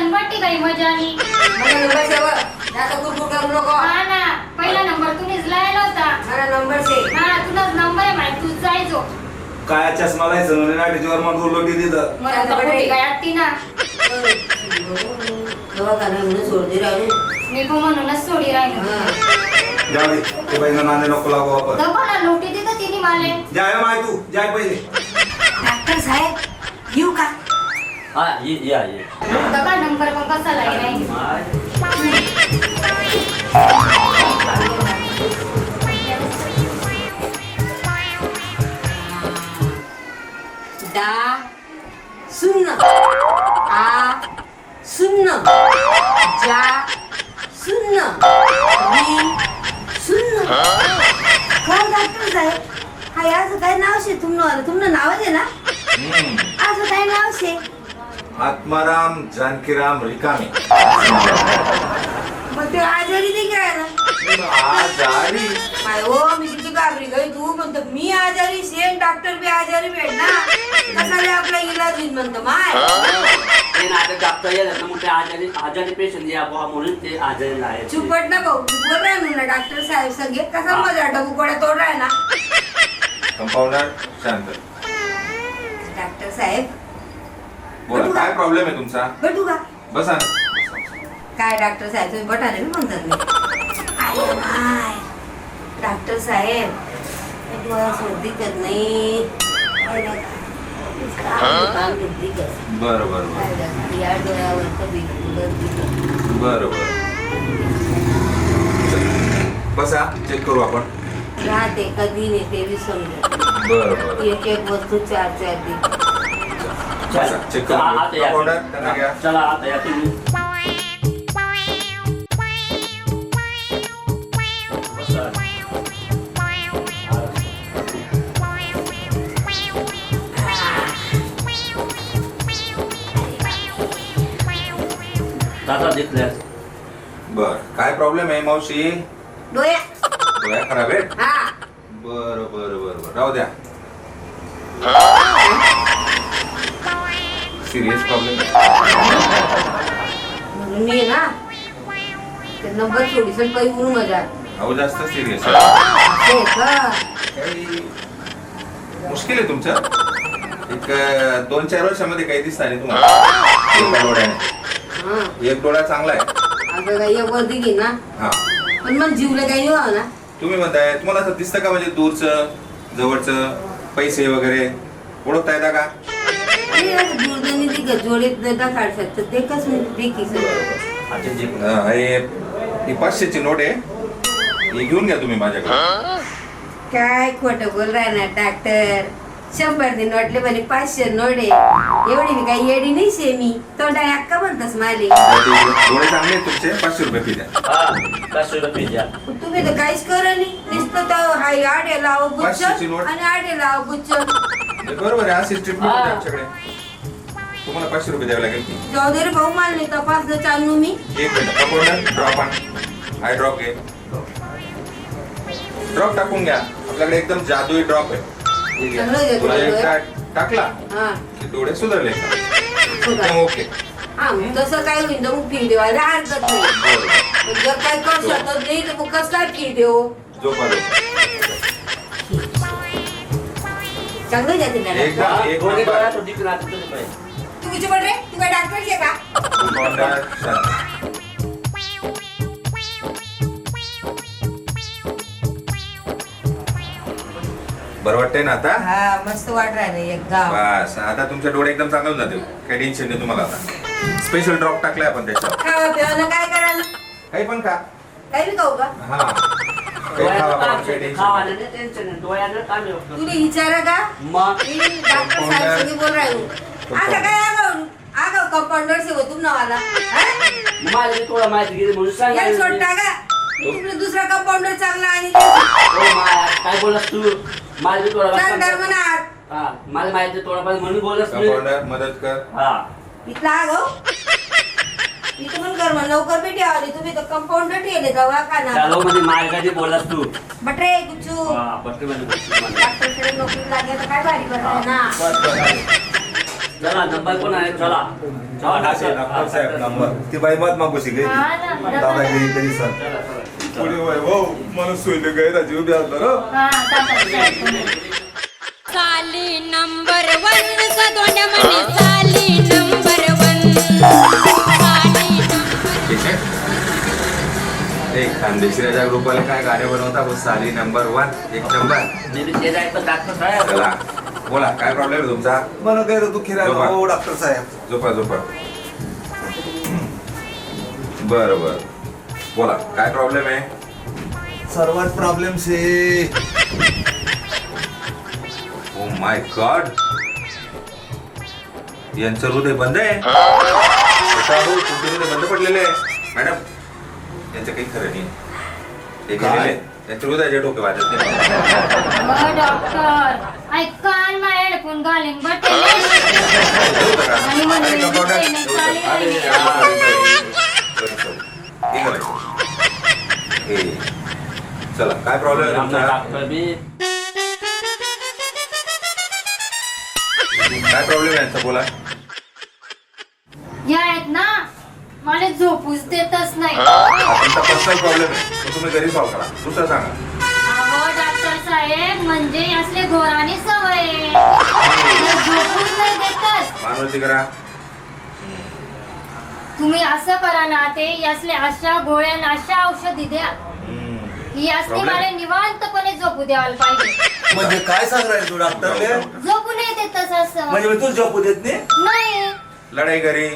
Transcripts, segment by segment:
ही सनबट्टी काही मजा आली. मला नंबर वर. जास्त कुरकुर करू नको. हा ना पहिला नंबर तुम्हीच लायला होता. मला नंबर शे हा तुलाच नंबर आहे माहिती तू जायचो काय चष्मा लायचं म्हणे नाटीच्यावर मग उरलोटी तिथं मला तर खोटी काय आत्ती ना. दवाखाना म्हणून सोडते राहिलो. निघू म्हणूनच सोडी राहिलो. हा. जाऊ दे ते बाईनं नांदे नको लागू आपण. दबाला नोटी देतो तिने माले. जाय माय तू जाय पहिले. हा ये या ये. दबा नंबर मग कसा लागेल? डा शून्य आ शून्य जा शून्य वी शून्य काय डॉक्टर साहेब? हाय असं काय नाव शे? तुमनं तुमनं नावच आहे ना. असं काय नाव शे? आत्माराम जानकीराम रिकामे. मग ते आजारी नाही करायला आज आली काय हो मी किती घाबरी गई तू म्हणतो मी आजारी सेम डॉक्टर बी आजारी भेटना कसा आपला इलाज होईल म्हणतो माय? ते नाटक डॉक्टर येतात ना मग ते आजारी आजारी पेशंट या बुवा म्हणून ते आजारी आहे चुपट ना भाऊ बोल राहिलो ना डॉक्टर साहेब संगे. कसा मजा डबू कोड्या ना कंपाऊंडर शांत. डॉक्टर साहेब बोला काय प्रॉब्लेम आहे तुमचा? भेटू का बसा ना. काय डॉक्टर साहेब तुम्ही बटाने मी म्हणतात मी अरे माय. डॉक्टर साहेब तुम्हाला सर्दी करत नाही. काय नाही. काम करते का? बरं बरं काय नाही. या डोळ्यावर कधी गर्दी करते. बरं बरं. बसा चेक करू आपण. राहते कधी नाही ते बी समजा बरं बरं. एक एक वस्तू चार चार दे बसा चेक चला, करू आता या. कंपाऊंडर त्यांना घ्या चला आता या तुम्ही बसा. दादा घेतल्या बर काय प्रॉब्लेम आहे मावशी? डोळ्या डोळ्या खराब आहेत? हा. बरं बरं बरं बरं. राहू द्या. सिरियस प्रॉब्लेम म्हणून मी ना ते नंबर काही म्हणून मजा अहो जास्त सिरियस असं का? काही मुश्किल आहे तुमचं? एक अं, दोन चार वर्षामध्ये काही दिसणार नाही तुम्हाला. एका डोळ्याने. हा. एक डोळा चांगला आहे. आता काही एक वर्दी घे ना. हा. पण मग जीवला काही नाही व्हावं ना. तुम्ही म्हणताय तुम्हाला असं दिसतं का म्हणजे दूरचं जवळचं पैसे वगैरे? ओळखता येता का? अच्छा जे अं, हे ही पाचशेची नोट आहे. ही घेऊन घ्या तुम्ही माझ्याकडे. काय खोटं बोल ना डॉक्टर शंभर दिन नोटले म्हणे पाचशे नोडे एवढी मी काही येडी नाही शे मी तोंडाने अक्का म्हणतास माले. डोळे चांगले आहेत तुमचे पाचशे रुपये फी द्या. हा पाचशे रुपये द्या. तुम्ही तर काहीच करा नाही. नुसतं तर हाय आडे लाव गुच्छ पाचशेची नोट. आणि आडे लाव गुच्छ. बरोबर आहे अशी ट्रीटमेंट. होते आमच्याकडे. तुम्हाला पाचशे रुपये द्यावे लागेल जाऊ दे रे भाऊ मला नाही तपासलं चालू मी. एक मिनिट ड्रॉप आण. आय ड्रॉप घे. ड्रॉप टाकून घ्या. आपल्याकडे एकदम जादुई ड्रॉप आहे. हे तुला. टाकला? हा. की डोळे सुधारले एकदम ओके हा मग तसं काय होईल तर मग फी देवायला हरकत नाही. बरोबर. पण जर काय नाही तर मग कसं काय फी देऊ झोपा झोपा. चांगलं एकदम एक नंबर पाय? तू किती पड रे तू काय डॉक्टर का. बरं वाटतंय ना आता? हा मस्त वाट राहिलं एकदम. बस आता तुमचे डोळे एकदम चांगले होऊन जातील. काही टेन्शन नाही तुम्हाला आता. स्पेशल ड्रॉप टाकलाय आपण त्याच्यावर. खावा काय करायला? काही पण का काही बी खाऊ का? हा. आहे, आहे. तुला विचारा का? मग मी डॉक्टर साहेब बोल आता काय आगाव कंपाऊंडर से होतो ना मला मला बी थोडं माहिती गेली म्हणून याला सांगायला सोडता का मी तुला दुसरा कंपाऊंडर चांगला आणि हो माया, काय बोलस तू? मला बी थोडा हा मला माहिती थोडा पण म्हणून बोलस कंपाऊंडर मदत कर. हा. इथला आगाव इथं पण कर लवकर भेटी आली. तुम्ही तर कंपाऊंडर ठेवले दवाखाना चालो म्हणजे मार्गाची बोलस तू. बटरे गुच्चू. हा पट्टी मध्ये बोलशील मला. डॉक्टरकडे नोकरी लागली तर काय भारी करताय ना? बस, बस, बस. चला नंबर कोण आहे? चला. चला असे डॉक्टर. साहेब नंबर. ती बाई मत मागू शिके हा ना. दादागिरी तरी सर. चला, चला. पुढे बाई हो मला सोयले गैरा जीव बी असलं रे. हा, चालतंय. साली नंबर वन सदोन म्हणे साली नंबर वन. एक ग्रुपवाले काय गाणे बनवता बस साली नंबर वन एक नंबर साहेब चला. बोला काय प्रॉब्लेम आहे तुमचा? मला गैर दुखी राहिलं झोपा. हो डॉक्टर साहेब. झोपा झोपा. बर बर. बोला काय प्रॉब्लेम आहे? सर्वात problem say. Oh my God यांचं हृदय बंद आहे? आता हो, तुमचे हृदय बंद पडलेले आहे. मॅडम यांचं काही खरं नाही. ते काय? गेलेले त्यांचे हृदयाचे डोके वाजत नाही. हो, डॉक्टर हेडफोन घालीन आणि म्हणून नाही चालेल. हे. हे. चला काय प्रॉब्लेम आहे आमचा तुमचा? डॉक्टर बी. काय प्रॉब्लेम आहे यांचा? बोला या आहेत ना मला झोपूच देतच नाही. तुमचा पर्सनल प्रॉब्लेम आहे तो तुम्ही घरी सॉल्व्ह करा. दुसरं सांगा. अहो डॉक्टर साहेब म्हणजे असले घोरानी सवय आहे. मला झोपूच नाही देतच. मानवती करा. तुम्ही असं करा ना ते यासले अशा गोळ्या आणि अशा औषधी द्या. यासने Problem? मला निवांतपणे झोपू द्यायला पाहिजे. म्हणजे काय सांग राहील तू डॉक्टरले झोपू नाही देतच असं. म्हणजे मी तू झोपू देत नाही? नाही. लढाई घरी.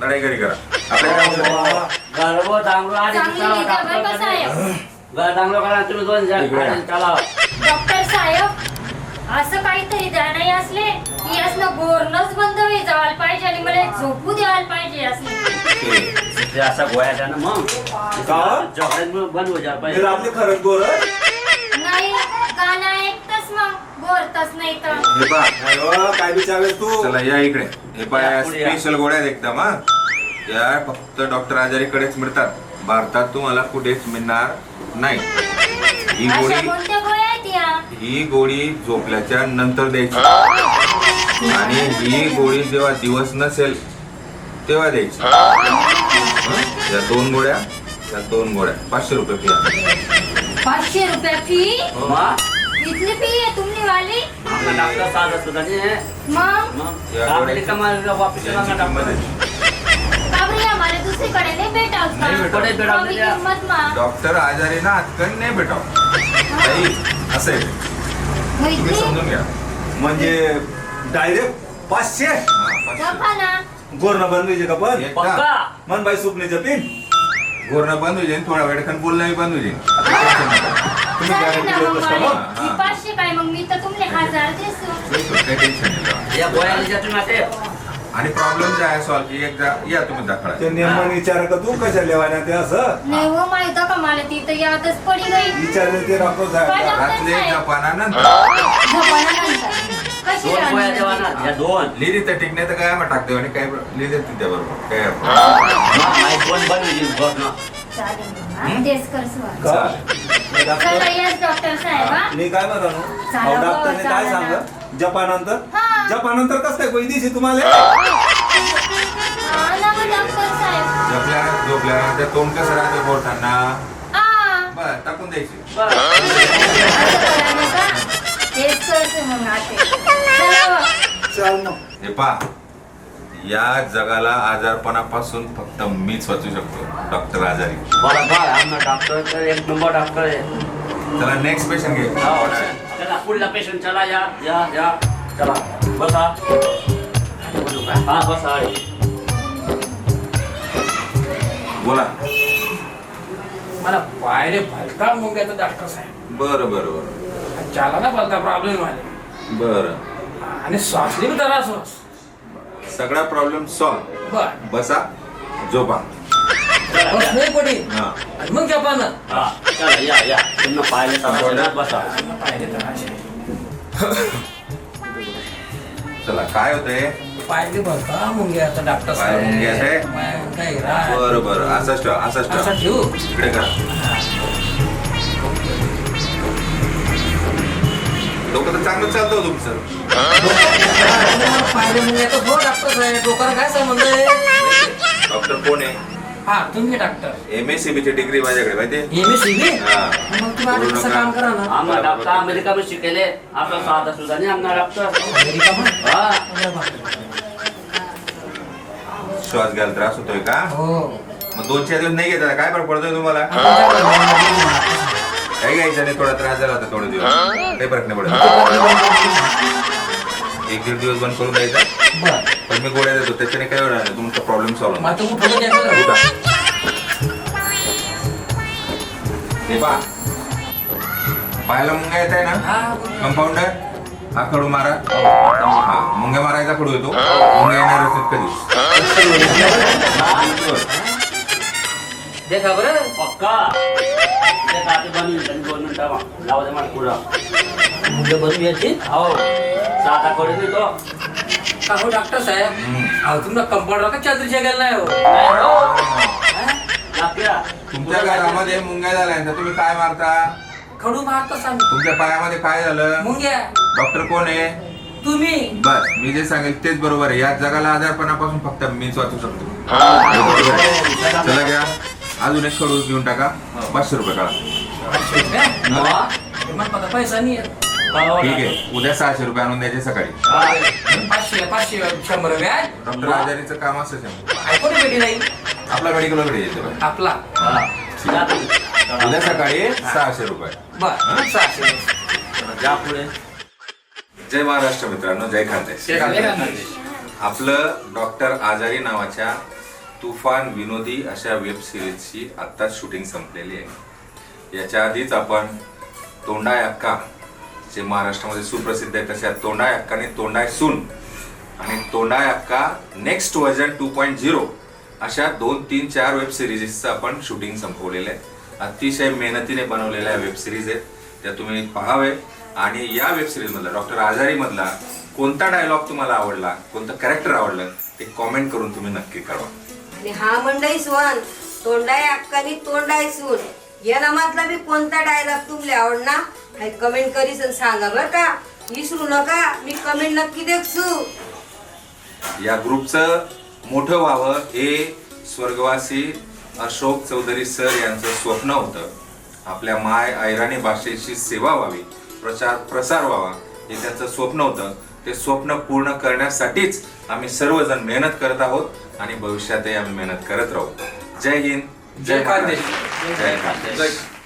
लढाई घरी करा. आपल्या काय औषध आहे? गर्भ डांगरो आधी चांगली चला, निगा बरं का डॉक्टर साहेब घर डांगरो करा तुम्ही दोन जण इकडे या. आणि चला. डॉक्टर साहेब असं काहीतरी नाही असले की यासनं गोरणच बंद होई जायला पाहिजे आणि मला झोपू द्यायला पाहिजे असले. ते असा गोळ्या द्या ना मग. का? बंद हो जा पाहिजे. आपले खरंच गोर नाही गाणं ऐकतच मग गोरतच नाही तर. हे पहा. काय तू? चला या इकडे. हे या, पाय पुढे या. स्पेशल गोळ्या आहेत एकदम हा. या फक्त डॉक्टर आजारीकडेच मिळतात. भारतात तुम्हाला कुठेच मिळणार नाही. ही अशा गोळी कोणत्या गोळ्या आहेत या? ही गोळी झोपल्याच्या नंतर द्यायची. आणि ही गोळी जेव्हा दिवस नसेल तेव्हा द्यायची. हं? या दोन गोळ्या या दोन गोळ्या. पाचशे रुपये फी आहे. पाचशे रुपये फी इथली फी आहे तुमची वाली। डॉक्टर मग वापस यांची येणार किंमत डॉक्टर दुसरीकडे नाही नाही किंमत मा। आजारी ना हातकन नाही भेटाव ताई असं आहे मग तुम्ही इथली समजून घ्या म्हणजे डायरेक्ट पाचशे। हा, पाचशे. गप्पा ना। गोरणं बनवायचे का पण? पक्का? मन बाई सुपणीचं पिन? घोरणं बंद होईल थोडा वेळ खान बोलणं बंद होईल तुम्ही चालेल ना गॅरंटी मग देत असता मला. ना? मी पाचशे काय मग मी तर तुमले हजार देसू काही टेन्शन नाही त्याला. या गोळ्या द्या तुम्ही आता आणि प्रॉब्लेम जे आहे सॉल्व की एकदा या तुम्ही दाखला ते नेमन विचार का तू कशा लेवाना ते असं नाही हो माहीत का मला ती तर यादच पडी गई विचारले ते डॉक्टर साहेब रात्री कशी दोन गोळ्या? ना या दोन लिहिली तर तर काय मग टाकते आणि काय लिहिते त्या बरोबर काय मग आई दोन बनवली बघ ना चालेल हा, तेच कर सुवार. का? चला डॉक्टर येस डॉक्टर साहेब मी काय म्हणतो चालेल डॉक्टरने काय चालेल ना. सांग जपानंतर हा. जपानंतर कसं काय पैसे दिशी तुम्हाला हा ना मग डॉक्टर साहेब झोपल्या झोपल्यानंतर तोंड कसं राहते बोलताना हा बरं टाकून द्यायची बरं. असं करायला का? तेच करते मग आता. चला मग. चल मग हे पा या जगाला आजारपणापासून फक्त मीच वाचू शकतो डॉक्टर आजारी. बरं बरं आमचा डॉक्टर तर एक नंबर डॉक्टर आहे. चला नेक्स्ट पेशंट घे. हो. चला. पुढला पेशंट चला या या या. चला. बसा. हा बसा. बोला. मला पायरे भलता मुंग्याचा डॉक्टर साहेब. बरं बरं बरं. चाला ना भलता प्रॉब्लेम आले बरं. आणि श्वासली बी जरा श्वास सगळा प्रॉब्लेम सॉल्व बर. बसा झोपा. बस नाही पडी हा. आणि मग हा. चला या या. तुम्ही पाहिले तर बसा पायरे तर असे चला काय होतंय? भलता मुंग्याचा डॉक्टर पाय मुंग्याचं हिरा. बरं बरं. असंच ठेवा असंच असं ठेवा ठेवू? इकडे करा. डोकं तर चांगलं चालतं हो तुमचं. पाहिलं मुंग्याचं हो डॉक्टर साहेब डोक्याला काय डॉक्टर कोण आहे? हा तुम्ही डॉक्टर एम एस ची डिग्री माझ्याकडे माहिती एम एस सी बी हा. मग तुम्ही आता कसं काम करा ना आमना डॉक्टर अमेरिका शिकेले आपला साधा सुद्धा नाही आमना डॉक्टर अमेरिका मध्ये? हा. अरे बापरे. श्वास घ्यायला त्रास होतोय का? हो. मग दोन चार दिवस नाही घेता काय फरक पडतोय तुम्हाला? काही घ्यायचं नाही थोडा त्रास झाला होता थोडे दिवस. काही फरक नाही पडत. एक दीड दिवस बंद करून द्यायचा. पण मी गोळ्या देतो त्याच्याने काय होणार नाही तुमचा प्रॉब्लेम सॉल्व्ह द्या का? हे पहा. पाहायला मुंग्या येत आहे ना. कंपाऊंडर हा खडू मारा. हा मुंग्या मारायचा खडू येतो. मुंग्या येणार कधी? देखा बरं. पक्का? ते काटे बनवून त्यांनी दोन मिनिटं लावा दे मला पुढं. बनवून यायची? हो. साधा करून देतो. का हो डॉक्टर साहेब. अहो तुमचा कंपाऊंडर का चादरी शेगायला नाही हो? नाही हो. लाकड्या. तुमच्या घरामध्ये मुंग्या झाल्या तर तुम्ही काय मारता? खडू मारतो सांग तुमच्या पायामध्ये काय झालं? मुंग्या. डॉक्टर कोण आहे? तुम्ही. बस मी जे सांगेल तेच बरोबर आहे. या जगाला आजारपणापासून फक्त मीच वाचू शकतो. चला घ्या. अजून एक खडूस घेऊन टाका. पाचशे रुपये काढा. हा? पैसा नाही. हो, ठीक आहे. उद्या सहाशे रुपये आणून द्यायचे सकाळी. हा. पाचशे पाचशे शंभर डॉक्टर आजारीचं काम असं आपला मेडिकलकडे येते बघा. आपला. हा. उद्या सकाळी सहाशे रुपये. सहाशे. जा पुढे. जय महाराष्ट्र मित्रांनो जय खानदेश. आपलं डॉक्टर आजारी नावाच्या तुफान विनोदी अशा वेब सिरीजची आत्ताच शूटिंग संपलेली आहे. याच्या आधीच आपण तोंडाय अक्का जे महाराष्ट्रामध्ये सुप्रसिद्ध आहे तशा तोंडाय अक्काने तोंडाय सून आणि तोंडाय अक्का next version two point zero अशा दोन तीन चार वेब सिरीजचं आपण शूटिंग संपवलेलं आहे. अतिशय मेहनतीने बनवलेल्या वेब सिरीज आहेत. त्या तुम्ही पाहावे. आणि या वेब सिरीजमधला डॉक्टर आजारीमधला कोणता डायलॉग तुम्हाला आवडला कोणतं कॅरेक्टर आवडलं ते कॉमेंट करून तुम्ही नक्की कळवा. आणि हा मंडई सोन तोंडाय अक्कानी तोंडाय सून. या नामातला बी कोणता डायलॉग तुमले आवडना? काही कमेंट करीस आणि सांगा बर का. विसरू नका. मी कमेंट नक्की देखसू. या ग्रुपचं मोठं व्हावं हे स्वर्गवासी अशोक चौधरी सर यांचं स्वप्न होतं. आपल्या माय ऐराणी भाषेची सेवा व्हावी प्रचार प्रसार व्हावा हे त्यांचं स्वप्न होतं. ते स्वप्न पूर्ण करण्यासाठीच आम्ही सर्वजण मेहनत करत आहोत. आणि भविष्यातही आम्ही मेहनत करत राहू. जय हिंद. जय खानदेश. जय खानदेश